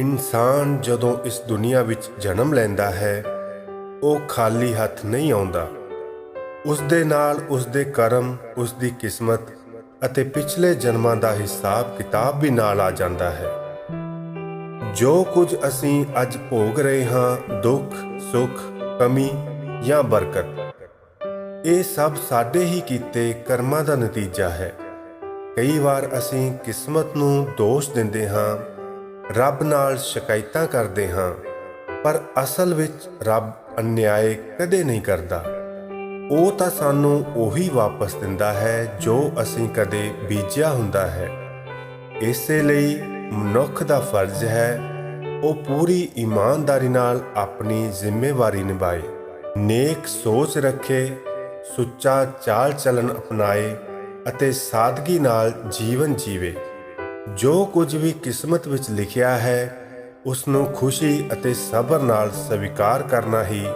ਇਨਸਾਨ ਜਦੋਂ ਇਸ ਦੁਨੀਆ ਵਿੱਚ ਜਨਮ ਲੈਂਦਾ ਹੈ, ਉਹ ਖਾਲੀ ਹੱਥ ਨਹੀਂ ਆਉਂਦਾ। ਉਸ ਦੇ ਨਾਲ ਉਸ ਦੇ ਕਰਮ ਉਸ ਦੀ ਕਿਸਮਤ ਅਤੇ ਪਿਛਲੇ ਜਨਮਾਂ ਦਾ ਹਿਸਾਬ ਕਿਤਾਬ ਵੀ ਨਾਲ ਆ ਜਾਂਦਾ ਹੈ। ਜੋ ਕੁਝ ਅਸੀਂ ਅੱਜ ਭੋਗ ਰਹੇ ਹਾਂ, ਦੁੱਖ, ਸੁੱਖ, ਕਮੀ ਜਾਂ ਬਰਕਤ, ਇਹ ਸਭ ਸਾਡੇ ਹੀ ਕੀਤੇ ਕਰਮਾਂ ਦਾ ਨਤੀਜਾ ਹੈ। ਕਈ ਵਾਰ ਅਸੀਂ ਕਿਸਮਤ ਨੂੰ ਦੋਸ਼ ਦਿੰਦੇ ਹਾਂ ਰੱਬ ਨਾਲ ਸ਼ਿਕਾਇਤਾਂ ਕਰਦੇ ਹਾਂ, ਪਰ ਅਸਲ ਵਿੱਚ ਰੱਬ ਅਨਿਆਏ ਕਦੇ ਨਹੀਂ ਕਰਦਾ। ਉਹ ਤਾਂ ਸਾਨੂੰ ਉਹੀ ਵਾਪਸ ਦਿੰਦਾ ਹੈ ਜੋ ਅਸੀਂ ਕਦੇ ਬੀਜਿਆ ਹੁੰਦਾ ਹੈ। ਇਸੇ ਲਈ ਮਨੁੱਖ ਦਾ ਫਰਜ਼ ਹੈ, ਉਹ ਪੂਰੀ ਇਮਾਨਦਾਰੀ ਨਾਲ ਆਪਣੀ ਜ਼ਿੰਮੇਵਾਰੀ ਨਿਭਾਏ। ਨੇਕ ਸੋਚ ਰੱਖੇ, ਸੁੱਚਾ ਚਾਲ ਚਲਨ ਅਪਣਾਏ ਅਤੇ ਸਾਦਗੀ ਨਾਲ ਜੀਵਨ ਜੀਵੇ। ਜੋ ਕੁਝ ਵੀ ਕਿਸਮਤ ਵਿੱਚ ਲਿਖਿਆ ਹੈ ਉਸ ਨੂੰ ਖੁਸ਼ੀ ਅਤੇ ਸਬਰ ਨਾਲ ਸਵੀਕਾਰ ਕਰਨਾ ਹੀ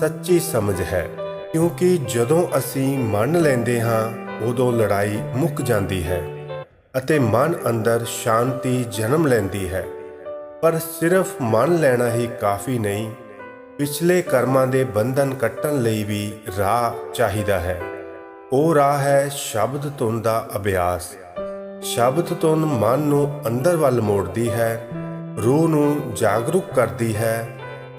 ਸੱਚੀ ਸਮਝ ਹੈ। ਕਿਉਂਕਿ ਜਦੋਂ ਅਸੀਂ ਮੰਨ ਲੈਂਦੇ ਹਾਂ, ਉਦੋਂ ਲੜਾਈ ਮੁੱਕ ਜਾਂਦੀ ਹੈ ਅਤੇ ਮਨ ਅੰਦਰ ਸ਼ਾਂਤੀ ਜਨਮ ਲੈਂਦੀ ਹੈ। ਪਰ ਸਿਰਫ ਮੰਨ ਲੈਣਾ ਹੀ ਕਾਫੀ ਨਹੀਂ, ਪਿਛਲੇ ਕਰਮਾਂ ਦੇ ਬੰਧਨ ਕੱਟਣ ਲਈ ਵੀ ਰਾਹ ਚਾਹੀਦਾ ਹੈ। ਉਹ ਰਾਹ ਹੈ ਸ਼ਬਦ ਧੁਨ ਦਾ ਅਭਿਆਸ। ਸ਼ਬਦ ਧੁਨ ਮਨ ਨੂੰ ਅੰਦਰ ਵੱਲ ਮੋੜਦੀ ਹੈ, ਰੂਹ ਨੂੰ ਜਾਗਰੂਕ ਕਰਦੀ ਹੈ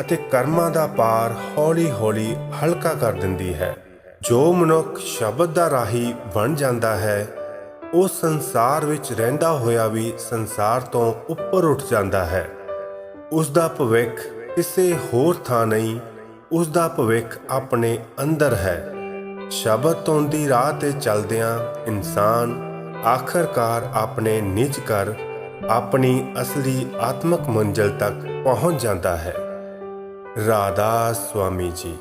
ਅਤੇ ਕਰਮਾਂ ਦਾ ਪਾਰ ਹੌਲੀ-ਹੌਲੀ ਹਲਕਾ ਕਰ ਦਿੰਦੀ ਹੈ। ਜੋ ਮਨੁੱਖ ਸ਼ਬਦ ਦਾ ਰਾਹੀ ਬਣ ਜਾਂਦਾ ਹੈ, ਉਹ ਸੰਸਾਰ ਵਿੱਚ ਰਹਿੰਦਾ ਹੋਇਆ ਵੀ ਸੰਸਾਰ ਤੋਂ ਉੱਪਰ ਉੱਠ ਜਾਂਦਾ ਹੈ। ਉਸ ਦਾ ਭਵਿੱਖ ਕਿਸੇ ਹੋਰ ਥਾਂ ਨਹੀਂ, ਉਸ ਦਾ ਭਵਿੱਖ ਆਪਣੇ ਅੰਦਰ ਹੈ। ਸ਼ਬਦ ਤੋਂ ਦੀ ਰਾਹ ਤੇ ਚੱਲਦਿਆਂ ਇਨਸਾਨ ਆਖਰਕਾਰ ਆਪਣੇ ਨਿਜ ਘਰ ਆਪਣੀ ਅਸਲੀ ਆਤਮਕ ਮੰਜ਼ਿਲ ਤੱਕ ਪਹੁੰਚ ਜਾਂਦਾ ਹੈ। ਰਾਧਾ ਸੁਆਮੀ ਜੀ।